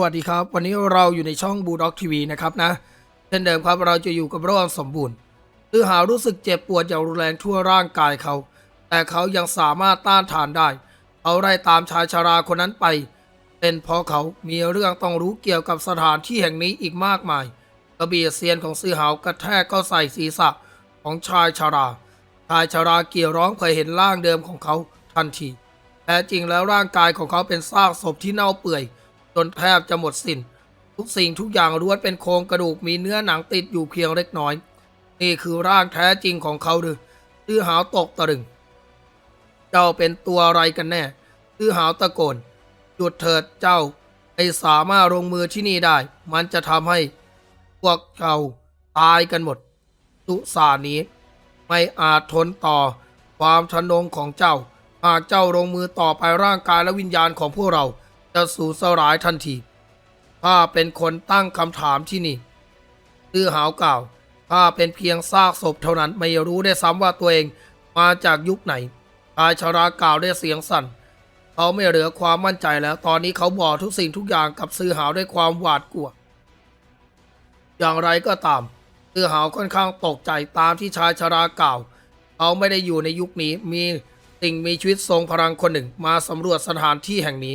สวัสดีครับ วันนี้เราอยู่ในช่องบูด็อกทีวีนะครับนะเช่นเดิมครับเราจะอยู่กับโรคสมบูรณ์คือหารู้สึกเจ็บปวดอย่างรุนแรงทั่วร่างกายเขา แต่เขายังสามารถต้านทานได้เขาไล่ตามชายชาราคนนั้นไป เป็นเพราะเขามีเรื่องต้องรู้เกี่ยวกับสถานที่แห่งนี้อีกมากมาย กระบี่เซียนของซื้อหาวกระแทกเข้าใส่ศีรษะของชายชารา ชายชาราเกี่ยวร้องเผยเห็นร่างเดิมของเขาทันทีแท้จริงแล้วร่างกายของเขาเป็นซากศพที่เน่าเปื่อย จนแทบจะหมดสิน้น ทุกสิ่งทุกอย่างล้วนเป็นโครงกระดูกมีเนื้อหนังติดอยู่เพียงเล็กน้อย นี่คือร่างแท้จริงของเขาหรือตื้อหาวตกตะลึง เจ้าเป็นตัวอะไรกันแน่ตื้อหาวตะโกนหยุดเถิดเจ้าไอสามารถลงมือที่นี่ได้ มันจะทำให้พวกเราตายกันหมดสุสานี้ ไม่อาจทนต่อความทะนงของเจ้า หากเจ้าลงมือต่อไปร่างกายและวิญญาณของพวกเรา จะสูญสลายทันทีข้าเป็นคนตั้งคำถามที่นี่ตือหาวกล่าวข้าเป็นเพียงซากศพเท่านั้นไม่รู้ได้ซ้ำว่าตัวเองมาจากยุคไหนชายชรากล่าวด้วยเสียงสั่น เขาไม่เหลือความมั่นใจแล้ว ตอนนี้เขาบอกทุกสิ่งทุกอย่างกับซือหาวด้วยความหวาดกลัว อย่างไรก็ตามซือหาวค่อนข้างตกใจตามที่ชายชรากล่าว เขาไม่ได้อยู่ในยุคนี้มีสิ่งมีชีวิตทรงพลังคนหนึ่งมาสำรวจสถานที่แห่งนี้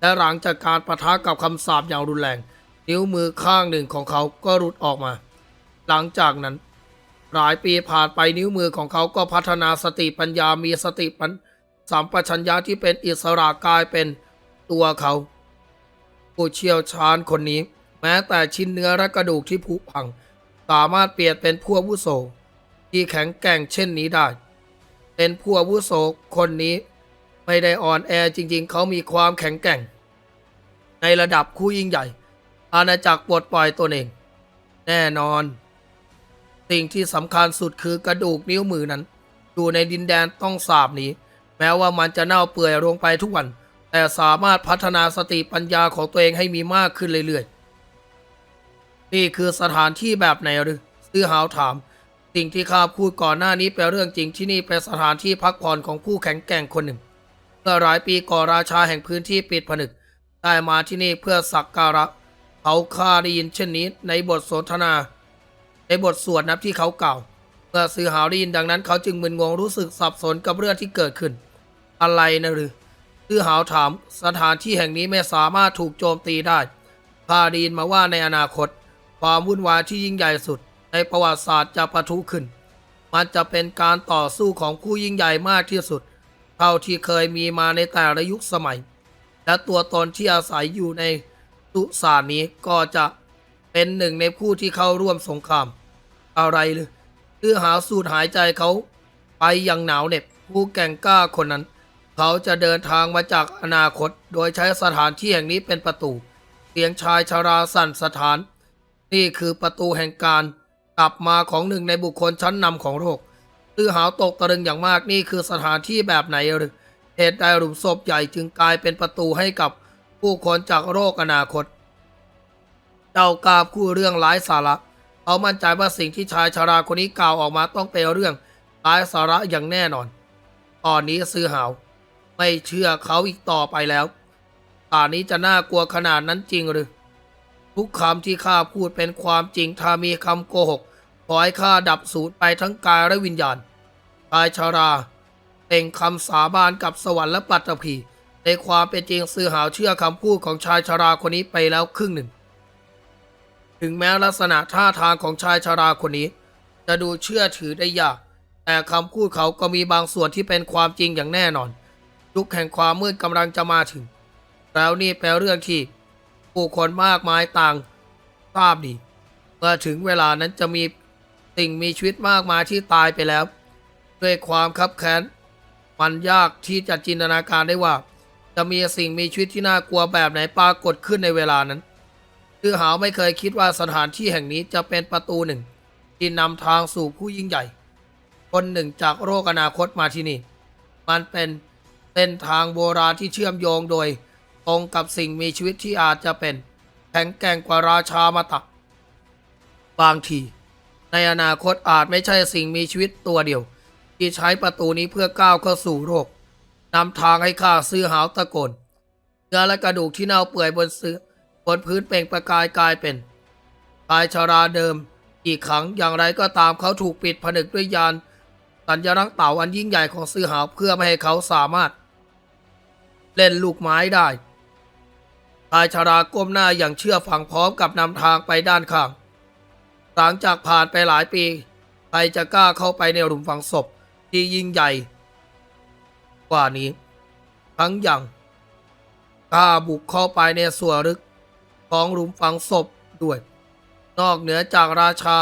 และหลังจากการประทะกับคำสาปอย่างรุนแรง นิ้วมือข้างหนึ่งของเขาก็หลุดออกมา หลังจากนั้น หลายปีผ่านไปนิ้วมือของเขาก็พัฒนาสติปัญญามีสติปัญสัมปชัญญะที่เป็นอิสระกลายเป็นตัวเขา ผู้เชี่ยวชาญคนนี้ แม้แต่ชิ้นเนื้อและกระดูกที่ผุพัง สามารถเปลี่ยนเป็นผู้วุโสที่แข็งแกร่งเช่นนี้ได้ เป็นผู้วุโสคนนี้ ไม่ได้อ่อนแอจริงๆ เขามีความแข็งแกร่ง ในระดับคู่ยิ่งใหญ่ อาณาจักรปลดปล่อยตัวเอง แน่นอน สิ่งที่สำคัญสุดคือกระดูกนิ้วมือนั้น อยู่ในดินแดนต้องสาบนี้ แม้ว่ามันจะเน่าเปื่อยลงไปทุกวัน แต่สามารถพัฒนาสติปัญญาของตัวเองให้มีมากขึ้นเรื่อยๆ นี่คือสถานที่แบบไหนหรือซื้อหาวถามสิ่งที่ข้าพูดก่อนหน้านี้เป็นเรื่องจริงที่นี่เป็นสถานที่พักผ่อนของผู้แข็งแกร่งคนหนึ่ง เมื่อหลายปีก่อนราชาแห่งพื้นที่ปิดผนึก ได้มาที่นี่เพื่อสักการะ เขาข้าได้ยินเช่นนี้ในบทสนทนา ในบทสวดนับที่เขาเก่าเมื่อซื้อหาวได้ยินดังนั้นเขาจึงมึนงงรู้สึกสับสนกับเรื่องที่เกิดขึ้น อะไรนะหรือซื้อหาวถามสถานที่แห่งนี้ไม่สามารถถูกโจมตีได้ข้าได้ยินมาว่าในอนาคต ความวุ่นวายที่ยิ่งใหญ่สุด ในประวัติศาสตร์จะปะทุขึ้น มันจะเป็นการต่อสู้ของผู้ยิ่งใหญ่มากที่สุด เท่าที่เคยมีมาในแต่ละยุคสมัย และตัวตนที่อาศัยอยู่ในสุสานนี้ก็จะเป็นหนึ่งในผู้ที่เข้าร่วมสงคราม อะไรเลยเพื่อหาสูดหายใจเขาไปอย่างหนาวเหน็บผู้แก่งกล้าคนนั้น เขาจะเดินทางมาจากอนาคต โดยใช้สถานที่แห่งนี้เป็นประตู เสียงชายชาราสั่นสถาน นี่คือประตูแห่งการกลับมาของหนึ่งในบุคคลชั้นนำของโลก ตื้อหาวตกตะลึงอย่างมากนี่คือสถานที่แบบไหนหรือเหตุใดหลุมศพใหญ่จึงกลายเป็นประตูให้กับผู้คนจากโลกอนาคต เจ้ากาบคู่เรื่องร้ายสาระเขามั่นใจว่าสิ่งที่ชายชาราคนนี้กล่าวออกมาต้องเป็นเรื่องร้ายสาระอย่างแน่นอน ตอนนี้ซื้อหาวไม่เชื่อเขาอีกต่อไปแล้วตอนนี้จะน่ากลัวขนาดนั้นจริงหรือ ทุกคำที่ข้าพูดเป็นความจริงถ้ามีคำโกหก ขอให้ข้าดับสูญไปทั้งกายและวิญญาณชายชาราเป็นคำสาบานกับสวรรค์และปัตตภีในความเป็นจริงซื้อหาวเชื่อคำพูดของชายชาราคนนี้ไปแล้วครึ่งหนึ่ง ถึงแม้ลักษณะท่าทางของชายชาราคนนี้ จะดูเชื่อถือได้ยาก แต่คำพูดเขาก็มีบางส่วนที่เป็นความจริงอย่างแน่นอนยุคแห่งความมืดกำลังจะมาถึง แล้วนี่เป็นเรื่องที่ผู้คนมากมายต่างทราบดีเมื่อถึงเวลานั้นจะมี สิ่งมีชีวิตมากมายที่ตายไปแล้ว ด้วยความคับแค้นมันยากที่จะจินตนาการได้ว่า จะมีสิ่งมีชีวิตที่น่ากลัวแบบไหนปรากฏขึ้นในเวลานั้นคือหาวไม่เคยคิดว่าสถานที่แห่งนี้จะเป็นประตูหนึ่ง ที่นำทางสู่ผู้ยิ่งใหญ่ คนหนึ่งจากโลกอนาคตมาที่นี่ มันเป็นเส้นทางโบราณที่เชื่อมโยงโดย ตรงกับสิ่งมีชีวิตที่อาจจะเป็นแข็งแกร่งกว่าราชามาตะบางที ในอนาคตอาจไม่ใช่สิ่งมีชีวิตตัวเดียว ที่ใช้ประตูนี้เพื่อก้าวเข้าสู่โลกนำทางให้ข้าซื้อหาวตะโกนเนื้อและกระดูกที่เน่าเปื่อยบนเสื้อบนพื้นเปล่งประกายกลายเป็นชายชาราเดิม อีกครั้งอย่างไรก็ตามเขาถูกปิดผนึกด้วยยานสัญลักษณ์เต่าอันยิ่งใหญ่ของซื้อหาวเพื่อไม่ให้เขาสามารถ เล่นลูกไม้ได้ชายชาราก้มหน้าอย่างเชื่อฟังพร้อมกับนำทางไปด้านข้าง หลังจากผ่านไปหลายปี ใครจะกล้าเข้าไปในหลุมฝังศพที่ยิ่งใหญ่ กว่านี้ ทั้งอย่างกล้าบุกเข้าไปในส่วนลึกของหลุมฝังศพด้วย นอกเหนือจากราชา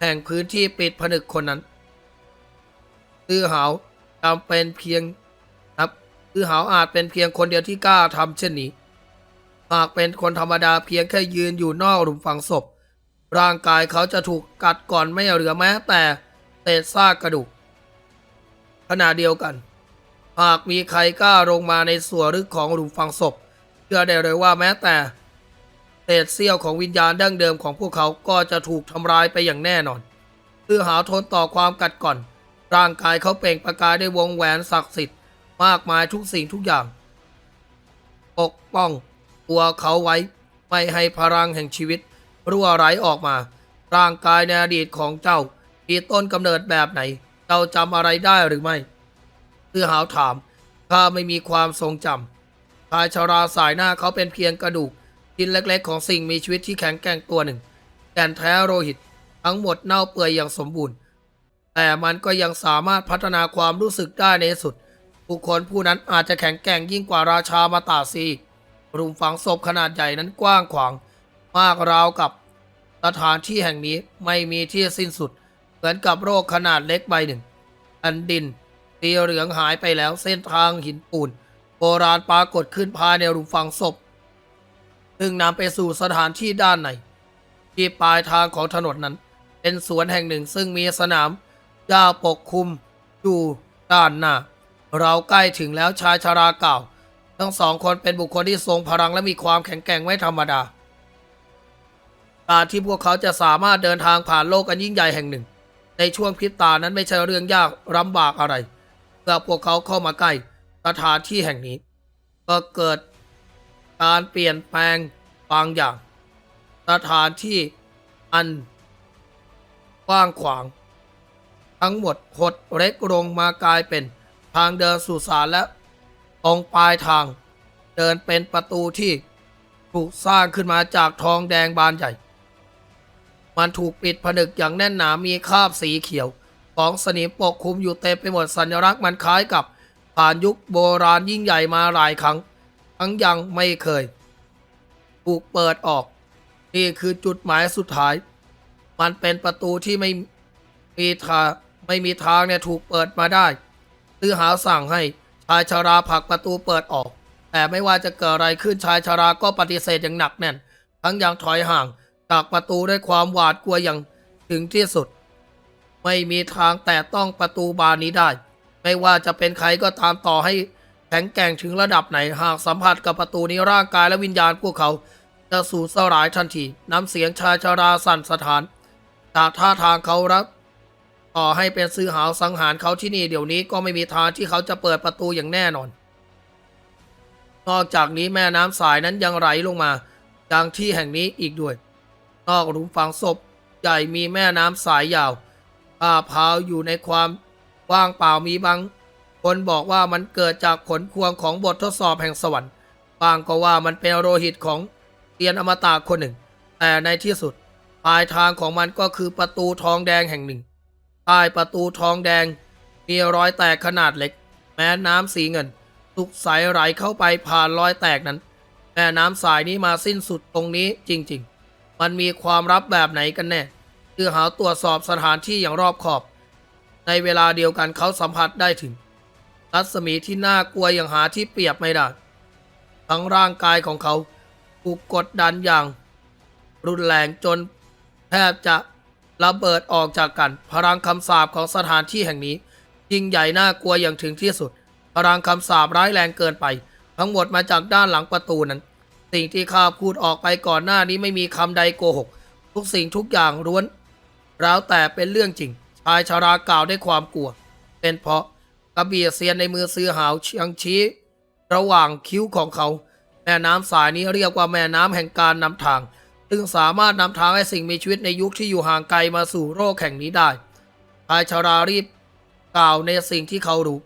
แห่งพื้นที่ปิดผนึกคนนั้นตื้อหาวจำเป็นเพียงครับตื้อหาวอาจเป็นเพียงคนเดียวที่กล้าทำเช่นนี้ หากเป็นคนธรรมดาเพียงแค่ยืนอยู่นอกหลุมฝังศพ ร่างกายเขาจะถูกกัดก่อนไม่เหลือแม้แต่เศษซากกระดูกขณะเดียวกัน หากมีใครกล้าลงมาในส่วนลึกของหลุมฝังศพเชื่อได้เลยว่าแม้แต่เศษเสี้ยวของวิญญาณดั้งเดิมของพวกเขาก็จะถูกทำลายไปอย่างแน่นอนเพื่อหาทนต่อความกัดก่อน ร่างกายเขาเปล่งประกายด้วยวงแหวนศักดิ์สิทธิ์มากมายทุกสิ่งทุกอย่างปกป้องตัวเขาไว้ไม่ให้พลังแห่งชีวิต รั่วไหลออกมา ร่างกายในอดีตของเจ้ามีต้นกำเนิดแบบไหน เจ้าจำอะไรได้หรือไม่เพื่อหาวถามข้าไม่มีความทรงจำชายชาราสายหน้าเขาเป็นเพียงกระดูกชิ้นเล็กๆ ของสิ่งมีชีวิตที่แข็งแกร่งตัวหนึ่งแก่นแท้โลหิต ทั้งหมดเน่าเปื่อยอย่างสมบูรณ์ แต่มันก็ยังสามารถพัฒนาความรู้สึกได้ในสุดบุคคลผู้นั้นอาจจะแข็งแกร่งยิ่งกว่าราชามาตาซีรุมฝังศพขนาดใหญ่นั้นกว้างขวาง มากราวกับ สถานที่แห่งนี้ไม่มีที่สิ้นสุด เหมือนกับโรคขนาดเล็กใบหนึ่งอันดินสีเหลืองหายไปแล้วเส้นทางหินปูน โบราณปรากฏขึ้นภายในหลุมฝังศพ ซึ่งนำไปสู่สถานที่ด้านในที่ปลายทางของถนนนั้น เป็นสวนแห่งหนึ่งซึ่งมีสนามหญ้าปกคลุมอยู่ด้านหน้า เราใกล้ถึงแล้วชายชาราเก่าว ทั้งสองคนเป็นบุคคลที่ทรงพลังและมีความแข็งแกร่งไม่ธรรมดา การที่พวกเขาจะสามารถเดินทางผ่านโลกอันยิ่งใหญ่แห่งหนึ่ง ในช่วงพริบตานั้นไม่ใช่เรื่องยากลำบากอะไรเมื่อพวกเขาเข้ามาใกล้สถานที่แห่งนี้ ก็เกิดการเปลี่ยนแปลงบางอย่าง สถานที่อันกว้างขวาง ทั้งหมดหดเล็กลงมากลายเป็นทางเดินสู่ศาลและตรงปลายทาง เดินเป็นประตูที่ถูกสร้างขึ้นมาจากทองแดงบานใหญ่ มันถูกปิดผนึกอย่างแน่นหนามีคราบสีเขียว ของสนิมปกคลุมอยู่เต็มไปหมดสัญลักษณ์มันคล้ายกับ ผ่านยุคโบราณยิ่งใหญ่มาหลายครั้ง ทั้งยังไม่เคย ถูกเปิดออก นี่คือจุดหมายสุดท้าย มันเป็นประตูที่ไม่มีทางไม่มีทางเนี่ยถูกเปิดมาได้ตื้อหาสั่งให้ชายชาราผลักประตูเปิดออก แต่ไม่ว่าจะเกิดอะไรขึ้นชายชาราก็ปฏิเสธอย่างหนักแน่น ทั้งยังถอยห่าง จากประตูด้วยความหวาดกลัวอย่างถึงที่สุด ไม่มีทางแต่ต้องประตูบานนี้ได้ ไม่ว่าจะเป็นใครก็ตามต่อให้แข็งแกร่งถึงระดับไหนหากสัมผัสกับประตูนี้ร่างกายและวิญญาณพวกเขา จะสูญสลายทันทีน้ำเสียงชายชาราสั่นสถาน จากท่าทางเขารับต่อให้เป็นซื้อหาวสังหารเขาที่นี่เดี๋ยวนี้ก็ไม่มีทางที่เขาจะเปิดประตูอย่างแน่นอน นอกจากนี้แม่น้ำสายนั้นยังไหลลงมายังที่แห่งนี้อีกด้วย นอกหลุมฝังศพใหญ่มีแม่น้ำสายยาวป่าพาวอยู่ในความว่างเปล่ามีบาง คนบอกว่ามันเกิดจากผลพวงของบททดสอบแห่งสวรรค์บางก็ว่ามันเป็นโลหิตของเตียนอมตะคนหนึ่ง แต่ในที่สุดปลายทางของมันก็คือประตูทองแดงแห่งหนึ่งใต้ประตูทองแดง มีรอยแตกขนาดเล็ก แม้น้ำสีเงินทุกสายไหลเข้าไปผ่านรอยแตกนั้น แม่น้ำสายนี้มาสิ้นสุดตรงนี้จริงๆ มันมีความลับแบบไหนกันแน่คือหาตรวจสอบสถานที่อย่างรอบขอบ ในเวลาเดียวกันเขาสัมผัสได้ถึง รัศมีที่น่ากลัวอย่างหาที่เปรียบไม่ได้ ทั้งร่างกายของเขาถูกกดดันอย่าง รุนแรงจนแทบจะระเบิดออกจากกัน พลังคำสาปของสถานที่แห่งนี้ยิ่งใหญ่น่ากลัวอย่างถึงที่สุด พลังคำสาปร้ายแรงเกินไป ทั้งหมดมาจากด้านหลังประตูนั้น สิ่งที่ข้าพูดออกไปก่อนหน้านี้ไม่มีคำใดโกหก ทุกสิ่งทุกอย่างล้วนแล้วแต่เป็นเรื่องจริง ชายชารากล่าวด้วยความกลัว เป็นเพราะกระเบียเซียนในมือซื้อหาวเชียงชี้ ระหว่างคิ้วของเขา แม่น้ำสายนี้เรียกว่าแม่น้ำแห่งการนำทาง ซึ่งสามารถนำทางให้สิ่งมีชีวิตในยุคที่อยู่ห่างไกลมาสู่โลกแห่งนี้ได้ชายชารารีบกล่าวในสิ่งที่เขารู้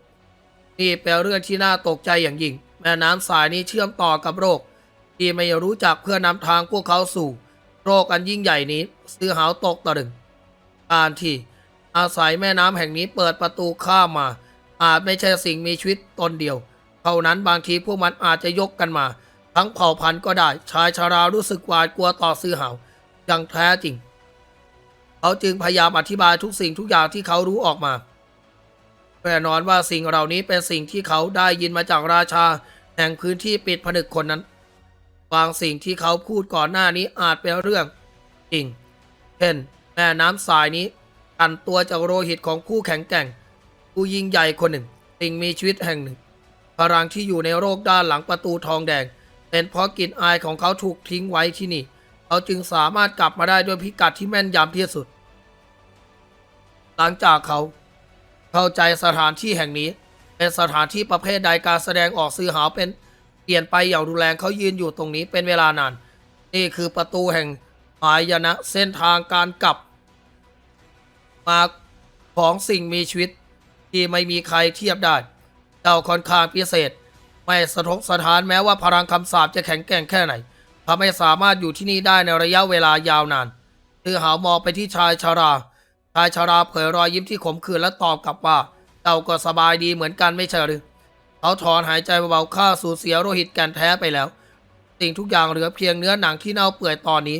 นี่เป็นเรื่องที่น่าตกใจอย่างยิ่ง แม่น้ำสายนี้เชื่อมต่อกับโรค ที่ไม่รู้จักเพื่อนำทางพวกเขาสู่โรคอันยิ่งใหญ่นี้ซื้อหาวตกตะลึงการที่อาศัยแม่น้ำแห่งนี้เปิดประตูข้ามมา อาจไม่ใช่สิ่งมีชีวิตตนเดียว เท่านั้นบางทีพวกมันอาจจะยกกันมา ทั้งเผ่าพันธุ์ก็ได้ชายชารารู้สึกหวาดกลัวต่อซื้อหาวอย่างแท้จริง เขาจึงพยายามอธิบายทุกสิ่งทุกอย่างที่เขารู้ออกมาแน่นอนว่าสิ่งเหล่านี้เป็นสิ่งที่เขาได้ยินมาจากราชาแห่งพื้นที่ปิดผนึกคนนั้น บางสิ่งที่เขาพูดก่อนหน้านี้อาจเป็นเรื่องจริง เช่น แม่น้ำสายนี้กันตัวจากโลหิตของผู้แข็งแกร่ง ผู้ยิ่งใหญ่คนหนึ่ง สิ่งมีชีวิตแห่งหนึ่ง พลังที่อยู่ในโรคด้านหลังประตูทองแดง เป็นเพราะกลิ่นอายของเขาถูกทิ้งไว้ที่นี่ เขาจึงสามารถกลับมาได้ด้วยพิกัดที่แม่นยำที่สุด หลังจากเขา เข้าใจสถานที่แห่งนี้ เป็นสถานที่ประเภทใดการแสดงออกสื่อหาวเป็น เปลี่ยนไปอย่างรุนแรงเขายืนอยู่ตรงนี้เป็นเวลานาน นี่คือประตูแห่งหายนะเส้นทางการกลับ มาของสิ่งมีชีวิต ที่ไม่มีใครเทียบได้เจ้าค่อนข้างพิเศษ ไม่สะทกสถานแม้ว่าพลังคำสาปจะแข็งแกร่งแค่ไหนทำให้สามารถอยู่ที่นี่ได้ในระยะเวลายาวนานคือหาวมองไปที่ชายชารา ชายชาราเผยรอยยิ้มที่ขมขื่นและตอบกลับว่าเจ้าก็สบายดีเหมือนกันไม่ใช่หรือ เขาถอนหายใจเบาๆข้าสูญเสียโลหิตแกนแท้ไปแล้ว สิ่งทุกอย่างเหลือเพียงเนื้อหนังที่เน่าเปื่อยตอนนี้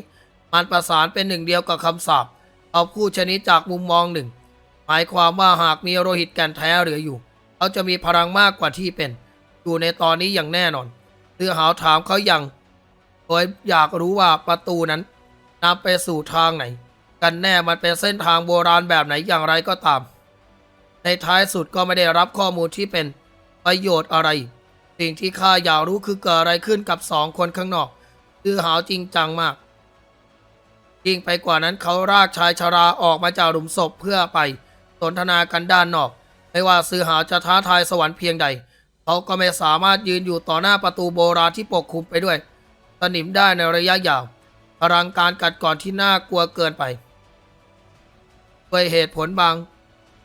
มันประสานเป็นหนึ่งเดียวกับคำสาปเอาคู่ชนิดจากมุมมองหนึ่ง หมายความว่าหากมีโลหิตแกนแท้เหลืออยู่ เขาจะมีพลังมากกว่าที่เป็น อยู่ในตอนนี้อย่างแน่นอนเรือหาวถามเขาอย่างโดยอยากรู้ว่าประตูนั้นนำไปสู่ทางไหน กันแน่มันเป็นเส้นทางโบราณแบบไหนอย่างไรก็ตาม ในท้ายสุดก็ไม่ได้รับข้อมูลที่เป็น ประโยชน์อะไร สิ่งที่ข้าอยากรู้คือเกิดอะไรขึ้นกับสองคนข้างนอก คือหาวจริงจังมากยิ่งไปกว่านั้นเขารากชายชาราออกมาจากหลุมศพเพื่อไป สนทนากันด้านนอก ไม่ว่าซื้อหาจะท้าทายสวรรค์เพียงใด เขาก็ไม่สามารถยืนอยู่ต่อหน้าประตูโบราณที่ปกคลุมไปด้วย สนิมได้ในระยะยาวพลังการกัดก่อนที่น่ากลัวเกินไป ด้วยเหตุผลบาง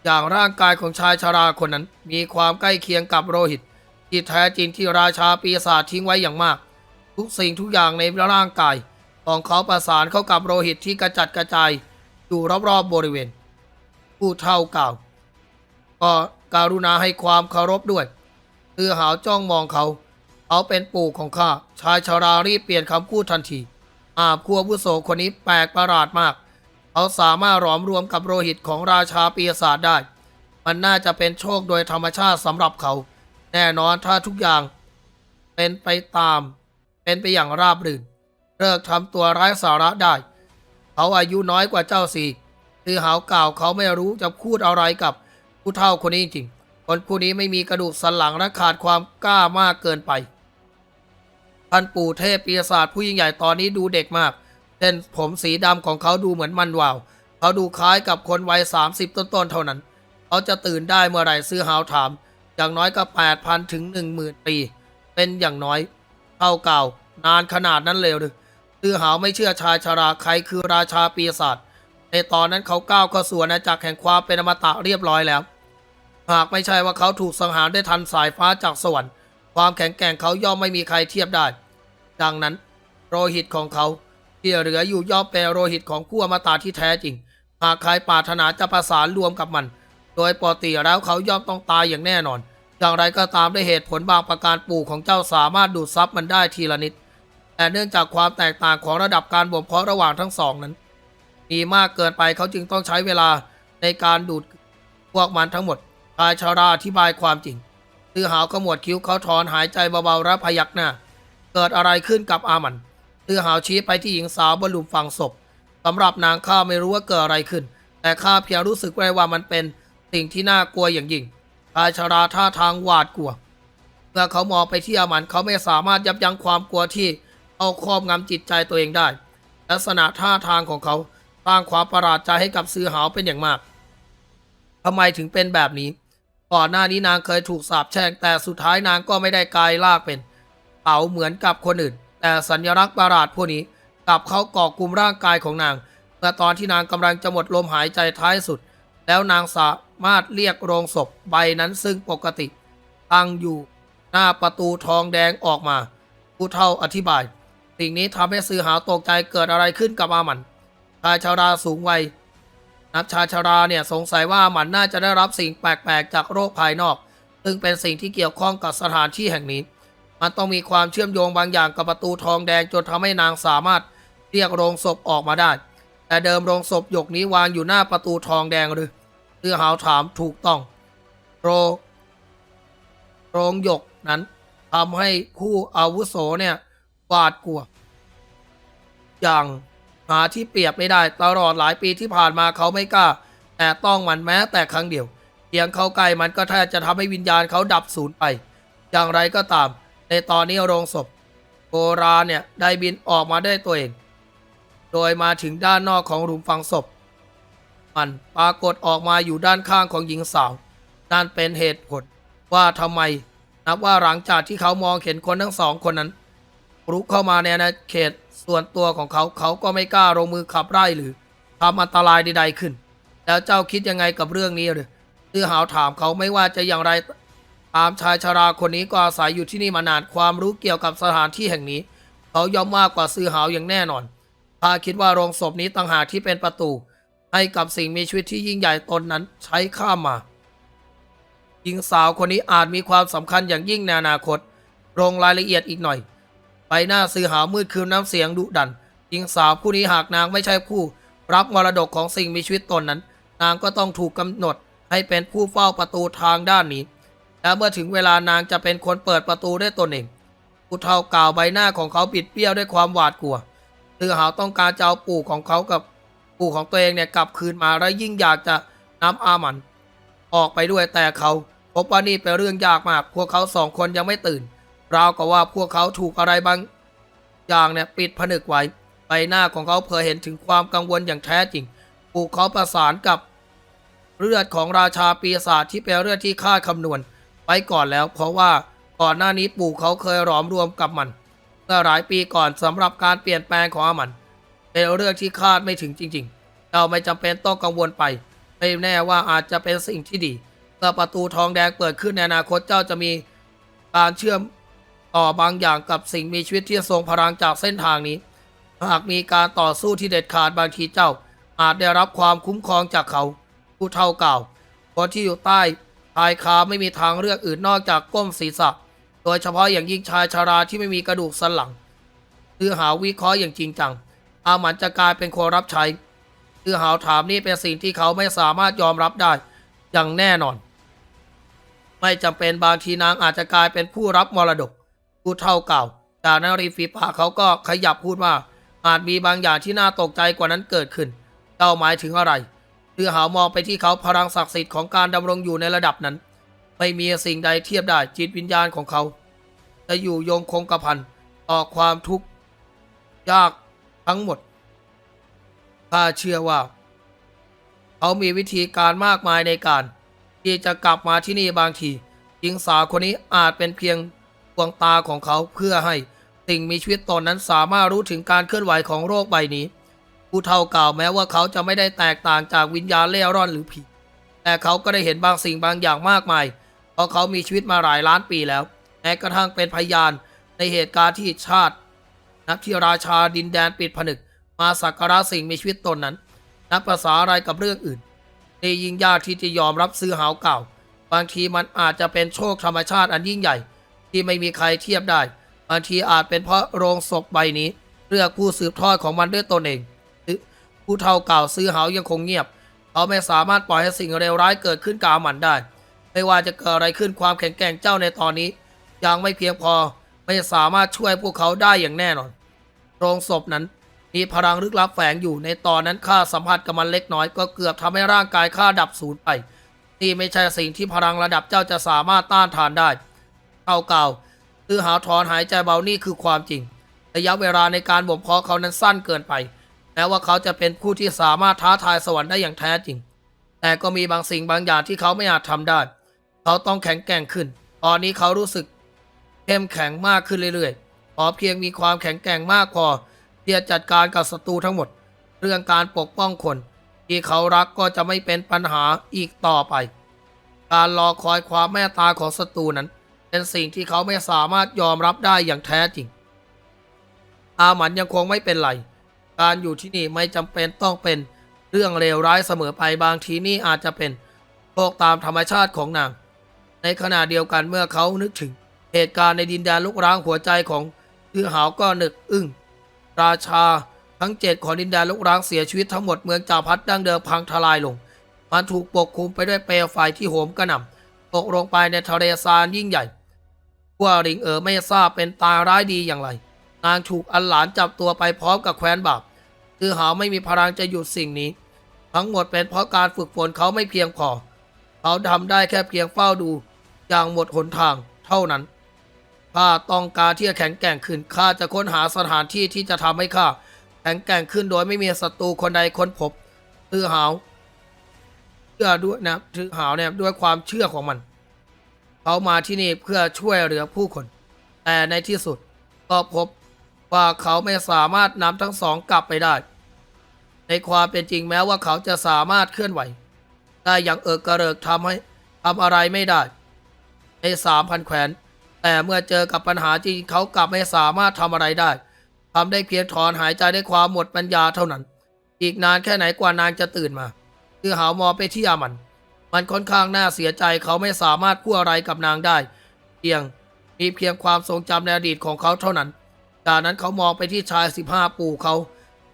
อย่างร่างกายของชายชาราคนนั้น มีความใกล้เคียงกับโลหิต ที่แท้จริงที่ราชาปีศาจทิ้งไว้อย่างมาก ทุกสิ่งทุกอย่างในร่างกาย ของเขาประสานเข้ากับโลหิตที่กระจัดกระจายอยู่รอบๆบบริเวณ ผู้เท่าเก่า ก็การุณาให้ความเคารพด้วยคือหาวจ้องมองเขาเขาเป็นปู่ของข้าชายชารารีบเปลี่ยนคำพูดทันทีอาพัวผู้โสคนนี้แปลกประหลาดมาก เขาสามารถหลอมรวมกับโลหิตของราชาปีศาจได้ มันน่าจะเป็นโชคโดยธรรมชาติสำหรับเขา แน่นอนถ้าทุกอย่างเป็นไปตาม เป็นไปอย่างราบรื่น เลิกทำตัวไร้สาระได้ เขาอายุน้อยกว่าเจ้าสีคือหาวกล่าวเขาไม่รู้จะพูดอะไรกับผู้เฒ่าคนนี้จริง คนผู้นี้ไม่มีกระดูกสันหลังและขาดความกล้ามากเกินไป ท่านปู่เทพปีศาจผู้ยิ่งใหญ่ตอนนี้ดูเด็กมาก เส้นผมสีดำของเขาดูเหมือนมันวาว เขาดูคล้ายกับคนวัย30ต้นๆเท่านั้น เขาจะตื่นได้เมื่อไหร่ซื้อหาวถาม อย่างน้อยก็8,000ถึง10,000ปี เป็นอย่างน้อยเท่าเก่านานขนาดนั้นเลยหรือซื้อหาวไม่เชื่อชายชาราใครคือราชาปีศาจในตอนนั้นเขาก้าวเข้าสู่อาณาจักรแห่งความเป็นอมตะเรียบร้อยแล้ว หากไม่ใช่ว่าเขาถูกสังหารได้ทันสายฟ้าจากสวรรค์ ความแข็งแกร่งเขาย่อมไม่มีใครเทียบได้ ดังนั้นโลหิตของเขา ที่เหลืออยู่ย่อมเป็นโลหิตของผู้อมตะที่แท้จริง หากใครปรารถนาจะประสานรวมกับมัน โดยปกติแล้วเขาย่อมต้องตายอย่างแน่นอน อย่างไรก็ตามด้วยเหตุผลบางประการปู่ของเจ้าสามารถดูดซับมันได้ทีละนิด แต่เนื่องจากความแตกต่างของระดับการบ่มเพาะระหว่างทั้งสองนั้น มีมากเกินไปเขาจึงต้องใช้เวลาในการดูดพวกมันทั้งหมดชายชาราอธิบายความจริงตือหาวขมวดคิ้วเขาถอนหายใจเบาๆและพยักหน้า เกิดอะไรขึ้นกับอามัน ตือหาวชี้ไปที่หญิงสาวบนหลุมฝังศพสำหรับนางข้าไม่รู้ว่าเกิดอะไรขึ้น แต่ข้าเพียงรู้สึกไว้ว่ามันเป็นสิ่งที่น่ากลัวอย่างยิ่งชายชราท่าทางหวาดกลัว เมื่อเขามองไปที่อามันเขาไม่สามารถยับยั้งความกลัวที่เอาครอบงำจิตใจตัวเองได้ ลักษณะท่าทางของเขาสร้างความประหลาดใจให้กับซื้อหาวเป็นอย่างมากทำไมถึงเป็นแบบนี้ ก่อนหน้านี้นางเคยถูกสาปแช่งแต่สุดท้ายนางก็ไม่ได้กลายลากเป็น เป๋าเหมือนกับคนอื่น แต่สัญลักษณ์ประหลาดพวกนี้กลับเข้าเกาะกลุ่มร่างกายของนาง เมื่อตอนที่นางกำลังจะหมดลมหายใจท้ายสุด แล้วนางสามารถเรียกโรงศพใบนั้นซึ่งปกติตั้งอยู่หน้าประตูทองแดงออกมา ผู้เฒ่าอธิบาย สิ่งนี้ทำให้ซื้อหาตกใจเกิดอะไรขึ้นกับอาหมันชายชาราสูงวัยนับชายชาราเนี่ยสงสัยว่าอาหมันน่าจะได้รับสิ่งแปลกๆจากโรคภายนอก ซึ่งเป็นสิ่งที่เกี่ยวข้องกับสถานที่แห่งนี้ มันต้องมีความเชื่อมโยงบางอย่างกับประตูทองแดงจนทำให้นางสามารถเรียกโรงศพออกมาได้ แต่เดิมโรงศพหยกนี้วางอยู่หน้าประตูทองแดงหรือซื้อหาวถามถูกต้อง โรโรงหยกนั้นทำให้ผู้อาวุโสเนี่ยหวาดกลัว อย่างหาที่เปรียบไม่ได้ตลอดหลายปีที่ผ่านมาเขาไม่กล้า แต่ต้องมันแม้แต่ครั้งเดียวเพียงเข้าใกล้มันก็แทบจะทำให้วิญญาณเขาดับสูญไป อย่างไรก็ตาม ในตอนนี้โรงศพโบราณเนี่ยได้บินออกมาได้วยตัวเอง โดยมาถึงด้านนอกของหลุมฝังศพ มันปรากฏออกมาอยู่ด้านข้างของหญิงสาว นั่นเป็นเหตุผลว่าทำไมนับว่าหลังจากที่เขามองเห็นคนทั้งสองคนนั้นรุกเข้ามาในอาเขตส่วนตัวของเขาเขาก็ไม่กล้าลงมือขับไล่หรือทำอันตรายใดๆขึ้น แล้วเจ้าคิดยังไงกับเรื่องนี้หรือซื้อหาวถามเขาไม่ว่าจะอย่างไร ตามชายชราคนนี้ก็อาศัยอยู่ที่นี่มานานความรู้เกี่ยวกับสถานที่แห่งนี้ เขาย่อมมากกว่าซื้อหาวอย่างแน่นอนถ้าคิดว่าโรงศพนี้ต่างหากที่เป็นประตู ให้กับสิ่งมีชีวิตที่ยิ่งใหญ่ตนนั้นใช้ข้ามมาหญิงสาวคนนี้อาจมีความสำคัญอย่างยิ่งในอนาคตลงรายละเอียดอีกหน่อยใบหน้าสื่อหาวมืดคืนน้ำเสียงดุดันหญิงสาวผู้นี้หากนางไม่ใช่ผู้รับมรดกของสิ่งมีชีวิตตนนั้น นางก็ต้องถูกกำหนดให้เป็นผู้เฝ้าประตูทางด้านนี้ และเมื่อถึงเวลานางจะเป็นคนเปิดประตูด้วยตนเองผู้เฒ่ากล่าวใบหน้าของเขาปิดเปี้ยวด้วยความหวาดกลัวสื่อหาวต้องการจะเอาปู่ของเขากับปู่ของตัวเองเนี่ยกลับคืนมาและยิ่งอยากจะนำอาหมัน ออกไปด้วยแต่เขาพบว่านี่เป็นเรื่องยากมาก พวกเขาสองคนยังไม่ตื่นราวกับว่าพวกเขาถูกอะไรบางอย่างเนี่ยปิดผนึกไว้ใบหน้าของเขาเผยเห็นถึงความกังวลอย่างแท้จริงปู่เขาประสานกับเลือดของราชาปีศาจที่เป็นเลือดที่คาดคำนวณ ไว้ก่อนแล้ว เพราะว่าก่อนหน้านี้ปู่เขาเคยหลอมรวมกับมันเมื่อหลายปีก่อนสำหรับการเปลี่ยนแปลงของอมัน เป็นเรื่องที่คาดไม่ถึงจริงๆ เราไม่จำเป็นต้องกังวลไป ไม่แน่ว่าอาจจะเป็นสิ่งที่ดีเมื่อประตูทองแดงเปิดขึ้นในอนาคตเจ้าจะมีการเชื่อมต่อบางอย่างกับสิ่งมีชีวิตที่ทรงพลังจากเส้นทางนี้ หากมีการต่อสู้ที่เด็ดขาดบางทีเจ้า อาจได้รับความคุ้มครองจากเขา ผู้เท่าเก่าคนที่อยู่ใต้ ชายคาไม่มีทางเลือกอื่นนอกจากก้มศีรษะ โดยเฉพาะอย่างยิ่งชายชาราที่ไม่มีกระดูกสันหลังคือหาวิเคราะห์อย่างจริงจัง อาหมันจะกลายเป็นคนรับใช้คือหาวถามนี่เป็นสิ่งที่เขาไม่สามารถยอมรับได้ อย่างแน่นอน ไม่จำเป็นบางทีนางอาจจะกลายเป็นผู้รับมรดกผู้เท่าเก่า จากนั้นริมฝีปาเขาก็ขยับพูดว่าอาจมีบางอย่างที่น่าตกใจกว่านั้นเกิดขึ้นเจ้าหมายถึงอะไร คือหาวมองไปที่เขาพลังศักดิ์สิทธิ์ของการดำรงอยู่ในระดับนั้น ไม่มีสิ่งใดเทียบได้จิตวิญญาณของเขาจะอยู่โยงคงกระพันต่อความทุกข์ยากทั้งหมดข้าเชื่อว่า เขามีวิธีการมากมายในการ ที่จะกลับมาที่นี่บางทีหญิงสาวคนนี้อาจเป็นเพียงดวงตาของเขาเพื่อให้สิ่งมีชีวิตตอนนั้นสามารถรู้ถึงการเคลื่อนไหวของโรคใบนี้ ผู้เฒ่ากล่าวแม้ว่าเขาจะไม่ได้แตกต่างจากวิญญาณเล่ร่อนหรือผี แต่เขาก็ได้เห็นบางสิ่งบางอย่างมากมาย เพราะเขามีชีวิตมาหลายล้านปีแล้วแม้กระทั่งเป็นพยานในเหตุการณ์ที่ชาติ นับที่ราชาดินแดนปิดผนึก มาสักการะสิ่งมีชีวิตตนนั้น นับภาษาอะไรกับเรื่องอื่นนี่ยิ่งยากที่จะยอมรับซื้อหาวเก่า บางทีมันอาจจะเป็นโชคธรรมชาติอันยิ่งใหญ่ ที่ไม่มีใครเทียบได้ บางทีอาจเป็นเพราะโรงศพใบนี้ เลือกผู้สืบทอดของมันด้วยตนเอง ผู้เฒ่าเก่าซื้อหาวยังคงเงียบ เขาไม่สามารถปล่อยให้สิ่งเลวร้ายเกิดขึ้นกับมันได้ ไม่ว่าจะเกิดอะไรขึ้นความแข็งแกร่งเจ้าในตอนนี้ ยังไม่เพียงพอไม่สามารถช่วยพวกเขาได้อย่างแน่นอนโรงศพนั้นมีพลังลึกลับแฝงอยู่ในตอนนั้นข้าสัมผัสกับมันเล็กน้อย ก็เกือบทำให้ร่างกายข้าดับสูญไปนี่ไม่ใช่สิ่งที่พลังระดับเจ้าจะสามารถต้านทานได้เท่าเก่าคือหาถอนหายใจเบานี่คือความจริง ระยะเวลาในการบ่มเพาะเขานั้นสั้นเกินไป ม้ว่าเขาจะเป็นผู้ที่สามารถท้าทายสวรรค์ได้อย่างแท้จริง แต่ก็มีบางสิ่งบางอย่างที่เขาไม่อาจทำได้ เขาต้องแข็งแกร่งขึ้น ตอนนี้เขารู้สึกเข้มแข็งมากขึ้นเรื่อยๆพอเพียงมีความแข็งแกร่งมากพอที่จะจัดการกับศัตรูทั้งหมด เรื่องการปกป้องคน ที่เขารักก็จะไม่เป็นปัญหาอีกต่อไป การรอคอยความแม่ตาของศัตรูนั้น เป็นสิ่งที่เขาไม่สามารถยอมรับได้อย่างแท้จริง อาหมันยังคงไม่เป็นไร การอยู่ที่นี่ไม่จำเป็นต้องเป็นเรื่องเลวร้ายเสมอไปบางทีนี่อาจจะเป็นโชคตามธรรมชาติของนาง ในขณะเดียวกันเมื่อเขานึกถึง เหตุการณ์ในดินแดนลุกร้างหัวใจของทือหาวก็นึกอึ้งราชาทั้งเจ็ดของดินแดนลุกร้างเสียชีวิตทั้งหมดเมืองจ่าพัดดั้งเดิมพังทลายลง มันถูกปกคลุมไปด้วยเปลวไฟที่โหมกระหน่ำตกลงไปในทะเลทรายยิ่งใหญ่พวกริงเอ๋อไม่ทราบเป็นตายร้ายดีอย่างไร นางถูกอันหลานจับตัวไปพร้อมกับแคว้นบาป ทือหาวไม่มีพลังจะหยุดสิ่งนี้ ทั้งหมดเป็นเพราะการฝึกฝนเขาไม่เพียงพอ เขาทำได้แค่เพียงเฝ้าดู อย่างหมดหนทางเท่านั้นข้าต้องการที่จะแข็งแกร่งขึ้นข้าจะค้นหาสถานที่ที่จะทำให้ข้าแข็งแกร่งขึ้นโดยไม่มีศัตรูคนใดค้นพบตือหาวเชื่อด้วยนะตือหาวเนี่ยด้วยความเชื่อของมัน เขามาที่นี่เพื่อช่วยเหลือผู้คน แต่ในที่สุดก็พบ ว่าเขาไม่สามารถนำทั้งสองกลับไปได้ ในความเป็นจริงแม้ว่าเขาจะสามารถเคลื่อนไหว ได้อย่างเอิกกระเริกทำให้ทำอะไรไม่ได้ ในสามพันแขวน แต่เมื่อเจอกับปัญหาจริงเขากลับไม่สามารถทำอะไรได้ทำได้เพียงถอนหายใจด้วยความหมดปัญญาเท่านั้น อีกนานแค่ไหนกว่านางจะตื่นมา คือหาวมอไปที่อามัน มันค่อนข้างน่าเสียใจเขาไม่สามารถพูดอะไรกับนางได้ เพียงมีเพียงความทรงจำในอดีตของเขาเท่านั้น จากนั้นเขามองไปที่ชายสิบห้าปู่เขา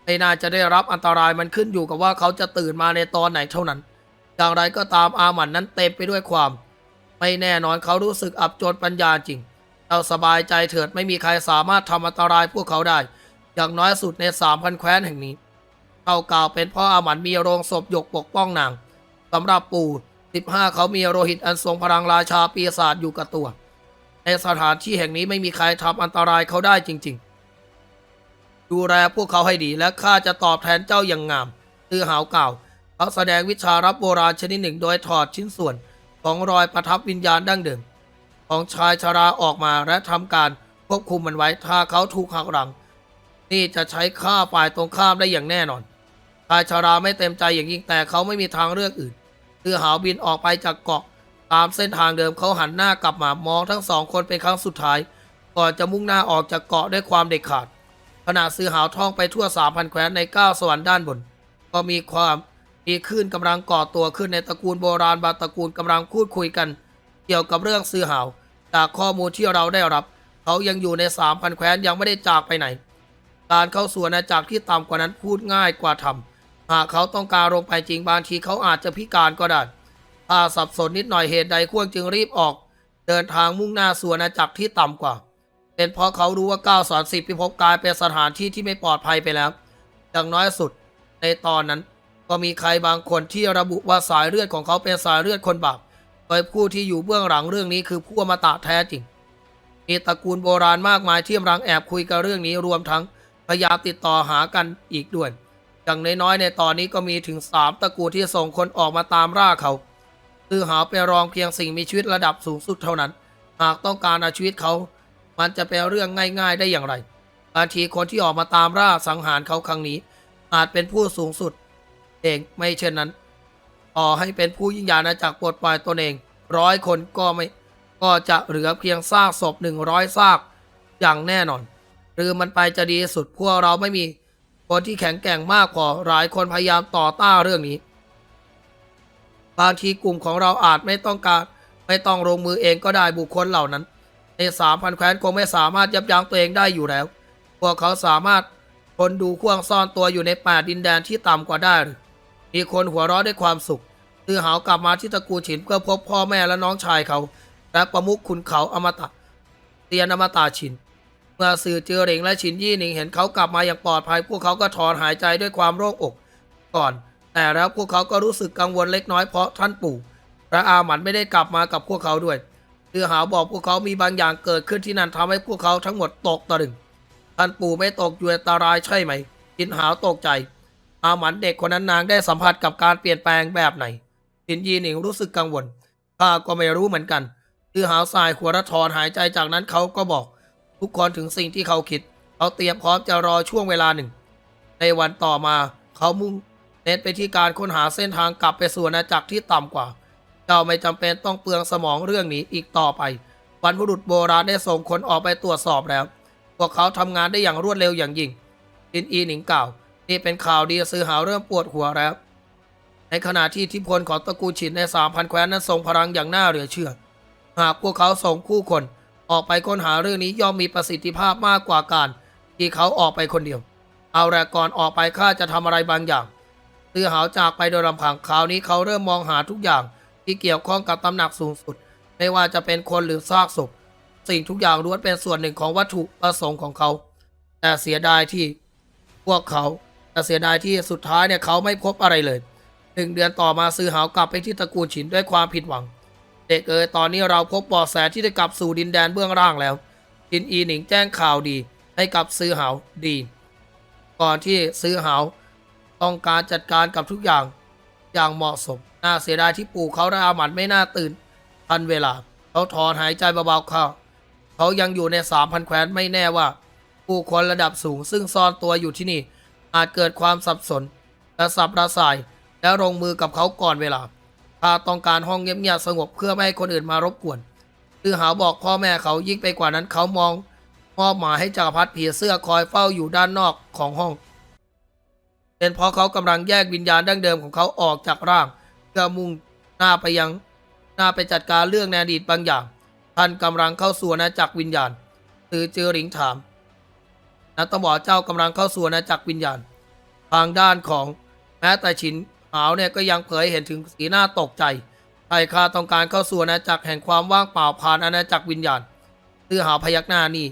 ไม่น่าจะได้รับอันตรายมันขึ้นอยู่กับว่าเขาจะตื่นมาในตอนไหนเท่านั้น อย่างไรก็ตามอาหมันนั้นเต็มไปด้วยความ ไม่แน่นอนเขารู้สึกอับจนปัญญาจริง เราสบายใจเถิดไม่มีใครสามารถทำอันตรายพวกเขาได้ อย่างน้อยสุดในสามพันแคว้นแห่งนี้เขากล่าวเป็นเพราะอาหมันมีโรงศพหยกปกป้องนางสำหรับปู่สิบห้าเขามีโลหิตอันทรงพลังราชาปีศาจอยู่กับตัว ในสถานที่แห่งนี้ไม่มีใครทำอันตรายเขาได้จริง ๆ ดูแลพวกเขาให้ดีและข้าจะตอบแทนเจ้าอย่างงามตือหาวกล่าวเขาแสดงวิชารับโบราณชนิดหนึ่งโดยถอดชิ้นส่วนของรอยประทับวิญญาณดั้งเดิมของชายชราออกมาและทำการควบคุมมันไว้ถ้าเขาถูกหักหลัง นี่จะใช้ฆ่าฝ่ายตรงข้ามได้อย่างแน่นอนชายชราไม่เต็มใจอย่างยิ่งแต่เขาไม่มีทางเลือกอื่นคือหาวบินออกไปจากเกาะ ตามเส้นทางเดิมเขาหันหน้ากลับมามองทั้งสองคนเป็นครั้งสุดท้าย ก่อนจะมุ่งหน้าออกจากเกาะด้วยความเด็ดขาด ขณะซื้อหาวท่องไปทั่วสามพันแคว้นในเก้าสวรรค์ด้านบน ก็มีความมีคลื่นกำลังก่อตัวขึ้นในตระกูลโบราณบางตระกูลกำลังพูดคุยกัน เกี่ยวกับเรื่องซื้อหาว จากข้อมูลที่เราได้รับ เขายังอยู่ในสามพันแคว้นยังไม่ได้จากไปไหน การเข้าสู่อาณาจักรที่ต่ำกว่านั้นพูดง่ายกว่าทำหากเขาต้องการลงไปจริงบางทีเขาอาจจะพิการก็ได้ ถ้าสับสนนิดหน่อยเหตุใดควรจึงรีบออก เดินทางมุ่งหน้าสู่อาณาจักรที่ต่ำกว่า เป็นเพราะเขารู้ว่าก้าวสอนสิบพิภพกลายเป็นสถานที่ที่ไม่ปลอดภัยไปแล้ว อย่างน้อยสุด ในตอนนั้น ก็มีใครบางคนที่ระบุว่าสายเลือดของเขาเป็นสายเลือดคนบาปโดยผู้ที่อยู่เบื้องหลังเรื่องนี้คือผู้อมตะแท้จริงมีตระกูลโบราณมากมายที่กำลังแอบคุยกับเรื่องนี้รวมทั้งพยายามติดต่อหากันอีกด้วย อย่างน้อยๆในตอนนี้ก็มีถึงสามตระกูลที่ส่งคนออกมาตามล่าเขา คือหาไปรองเพียงสิ่งมีชีวิตระดับสูงสุดเท่านั้น หากต้องการเอาชีวิตเขา มันจะเป็นเรื่องง่าย ๆ ได้อย่างไรบางทีคนที่ออกมาตามล่าสังหารเขาครั้งนี้ อาจเป็นผู้สูงสุด เองไม่เช่นนั้นต่อให้เป็นผู้ยิ่งใหญ่นะจากปลดปล่อยตนเอง ร้อยคนก็ไม่ก็จะเหลือเพียงซากศพหนึ่งร้อยซากอย่างแน่นอน หรือมันไปจะดีสุดพวกเราไม่มี คนที่แข็งแกร่งมากพอหลายคนพยายามต่อต้านเรื่องนี้ บางทีกลุ่มของเราอาจไม่ต้องการ ไม่ต้องลงมือเองก็ได้บุคคลเหล่านั้น ในสามพันแคว้นคงไม่สามารถยับยั้งตัวเองได้อยู่แล้ว พวกเขาสามารถทนดูข่วงซ่อนตัวอยู่ในป่าดินแดนที่ต่ำกว่าได้หรือมีคนหัวเราะด้วยความสุขตือหาวกลับมาที่ตระกูลฉินเพื่อพบพ่อแม่และน้องชายเขา และประมุขขุนเขาอมตะเตียนอมตะฉิน เมื่อสื่อเจอเหริงและฉินยี่หนิงเห็นเขากลับมาอย่างปลอดภัย พวกเขาก็ถอนหายใจด้วยความโล่งอก ก่อน แต่แล้วพวกเขาก็รู้สึกกังวลเล็กน้อยเพราะท่านปู่และอาหมันไม่ได้กลับมากับพวกเขาด้วยตือหาวบอกพวกเขามีบางอย่างเกิดขึ้นที่นั่นทำให้พวกเขาทั้งหมดตกตะลึงท่านปู่ไม่ตกอยู่อันตรายใช่ไหมฉินหาวตกใจ อาหมันเด็กคนนั้นนางได้สัมผัสกับการเปลี่ยนแปลงแบบไหนฉินยีหนิงรู้สึกกังวลข้าก็ไม่รู้เหมือนกันซื้อหาวสายหัวระทอนหายใจจากนั้นเขาก็บอก ทุกคนถึงสิ่งที่เขาคิด เขาเตรียมพร้อมจะรอช่วงเวลาหนึ่ง ในวันต่อมาเขามุ่ง เน้นไปที่การค้นหาเส้นทางกลับไปสู่อาณาจักรที่ต่ำกว่า เจ้าไม่จำเป็นต้องเปลืองสมองเรื่องนี้อีกต่อไปบรรพบุรุษโบราณได้ส่งคนออกไปตรวจสอบแล้ว พวกเขาทำงานได้อย่างรวดเร็วอย่างยิ่งอินอีหนิงกล่าวนี่เป็นข่าวดีซื้อหาเริ่มปวดหัวแล้ว ในขณะที่ทิพลของตระกูลฉินในสามพันแคว้นนั้นทรงพลังอย่างน่าเหลือเชื่อ หากพวกเขาส่งคู่คนออกไปค้นหาเรื่องนี้ย่อมมีประสิทธิภาพมากกว่าการ ที่เขาออกไปคนเดียว เอาแรก่อนออกไปข้าจะทำอะไรบางอย่าง ซื้อหาวจากไปโดยลำพังคราวนี้เขาเริ่มมองหาทุกอย่างที่เกี่ยวข้องกับตำหนักสูงสุด ไม่ว่าจะเป็นคนหรือซากศพ สิ่งทุกอย่างล้วนเป็นส่วนหนึ่งของวัตถุประสงค์ของเขา แต่เสียดายที่พวกเขาแต่เสียดายที่สุดท้ายเนี่ยเขาไม่พบอะไรเลยหนึ่งเดือนต่อมาซื้อหาวกลับไปที่ตระกูลฉินด้วยความผิดหวัง เด็กเอ๋ยตอนนี้เราพบเบาะแสที่จะกลับสู่ดินแดนเบื้องล่างแล้วจินอีหนิงแจ้งข่าวดีให้กับซื้อหาวดี ก่อนที่ซื้อหาว ต้องการจัดการกับทุกอย่างอย่างเหมาะสม น่าเสียดายที่ปู่เขาและอาหมันไม่น่าตื่น ทันเวลา เขาถอนหายใจเบาๆเขาเขายังอยู่ในสามพันแคว้นไม่แน่ว่า ผู้คนระดับสูงซึ่งซ่อนตัวอยู่ที่นี่ อาจเกิดความสับสนและสับระสาย และลงมือกับเขาก่อนเวลาถ้าต้องการห้องเงียบๆสงบเพื่อไม่ให้คนอื่นมารบกวนคือหาบอกพ่อแม่เขายิ่งไปกว่านั้นเขามองมอบหมายให้จักรพรรดิผีเสื้อคอยเฝ้าอยู่ด้านนอกของห้อง เป็นเพราะเขากำลังแยกวิญญาณดั้งเดิมของเขาออกจากร่างเพื่อมุ่งหน้าไปยังหน้าไปจัดการเรื่องในอดีตบางอย่าง ท่านกำลังเข้าสู่อาณาจักรวิญญาณตือเจอหลิงถามนัตบอเจ้ากำลังเข้าสู่อาณาจักรวิญญาณ ทางด้านของแม้แต่ฉินหาวเนี่ยก็ยังเผยเห็นถึงสีหน้าตกใจใคาต้องการเข้าสู่อาณาจักรแห่งความว่างเปล่าผ่านอาณาจักรวิญญาณซื้อหาวพยักหน้านี่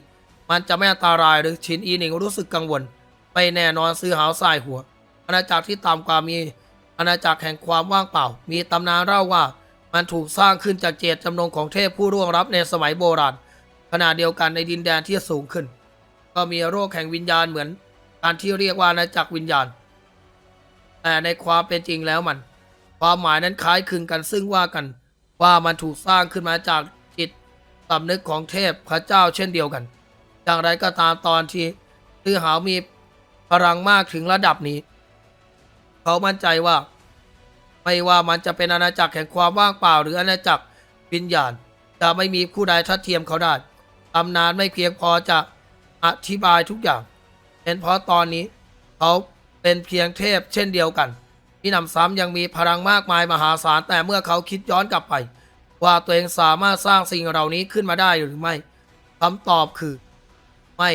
มันจะไม่อันตรายหรือชินอีหนิงรู้สึกกังวลไม่แน่นอนซื้อหาวสายหัว อาณาจักรที่ต่ำกว่ามีอาณาจักรแห่งความว่างเปล่า มีตำนานเล่าว่ามันถูกสร้างขึ้นจากเจตจำนงของเทพผู้ร่วงรับในสมัยโบราณขณะเดียวกันในดินแดนที่สูงขึ้น ก็มีโรคแห่งวิญญาณเหมือนการที่เรียกว่าอาณาจักรวิญญาณ แต่ในความเป็นจริงแล้วมัน ความหมายนั้นคล้ายคลึงกันซึ่งว่ากันว่ามันถูกสร้างขึ้นมาจากจิตสำนึกของเทพพระเจ้าเช่นเดียวกันอย่างไรก็ตามตอนที่ตื้อหาวมีพลังมากถึงระดับนี้ เขามั่นใจว่า ไม่ว่ามันจะเป็นอาณาจักรแห่งความว่างเปล่า หรืออาณาจักรวิญญาณจะไม่มีผู้ใดทัดเทียมเขาได้ตำนานไม่เพียงพอจะอธิบายทุกอย่างเป็นเพราะตอนนี้เขาเป็นเพียงเทพเช่นเดียวกันที่นำซ้ำยังมีพลังมากมายมหาศาลแต่เมื่อเขาคิดย้อนกลับไป ว่าตัวเองสามารถสร้างสิ่งเหล่านี้ขึ้นมาได้หรือไม่คำตอบคือ ไม่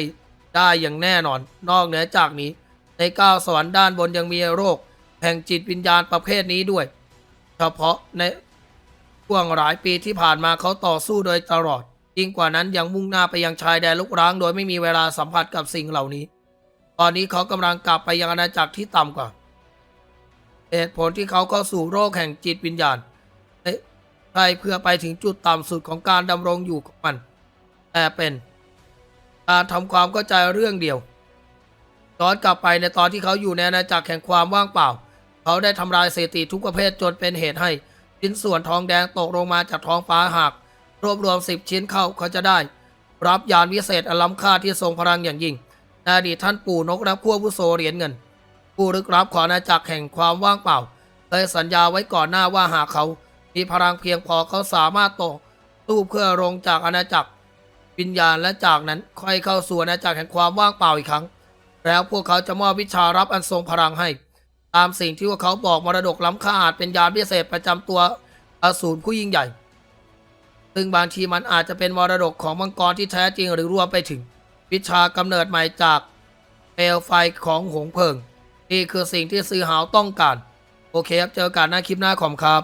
ได้อย่างแน่นอน นอกเหนือจากนี้ ในก้าวสวรรค์ด้านบนยังมีโรค แห่งจิตวิญญาณประเภทนี้ด้วย เฉพาะในช่วงหลายปีที่ผ่านมาเขาต่อสู้โดยตลอด ยิ่งกว่านั้นยังมุ่งหน้าไปยังชายแดนลุกร้าง โดยไม่มีเวลาสัมผัสกับสิ่งเหล่านี้ ตอนนี้เขากำลังกลับไปยังอาณาจักรที่ต่ำกว่าเหตุผลที่เขาเข้าสู่โรคแห่งจิตวิญญาณใช่เพื่อไปถึงจุดต่ำสุดของการดำรงอยู่ของมัน แต่เป็นการทำความเข้าใจเรื่องเดียวย้อนกลับไปในตอนที่เขาอยู่ในอาณาจักรแห่งความว่างเปล่า เขาได้ทำลายสถิติทุกประเภทจนเป็นเหตุให้ ชิ้นส่วนทองแดงตกลงมาจากท้องฟ้าหากรวบรวมสิบชิ้นเข้าเขาจะได้ รับยานวิเศษอล้ำค่าที่ทรงพลังอย่างยิ่งอดีตท่านปู่นกและพวกผู้โซเหรียญเงิน ผู้ลึกลับของอาณาจักรแห่งความว่างเปล่าเคยสัญญาไว้ก่อนหน้าว่าหากเขา มีพลังเพียงพอเขาสามารถต่อสู้เพื่อลงจากอาณาจักรวิญญาณและจากนั้นค่อยเข้าสู่อาณาจักรแห่งความว่างเปล่าอีกครั้ง แล้วพวกเขาจะมอบวิชารับอันทรงพลังให้ ตามสิ่งที่พวกเขาบอกมรดกล้ำค่าอาจเป็นยานพิเศษประจำตัวอสูรผู้ยิ่งใหญ่ ซึ่งบางทีมันอาจจะเป็นมรดกของมังกรที่แท้จริงหรือรวมไปถึง วิชากำเนิดใหม่จากเปลวไฟของหงเพิงนี่คือสิ่งที่ซื้อหาวต้องการ โอเคครับ เจอกันหน้าคลิปหน้าขอมครับ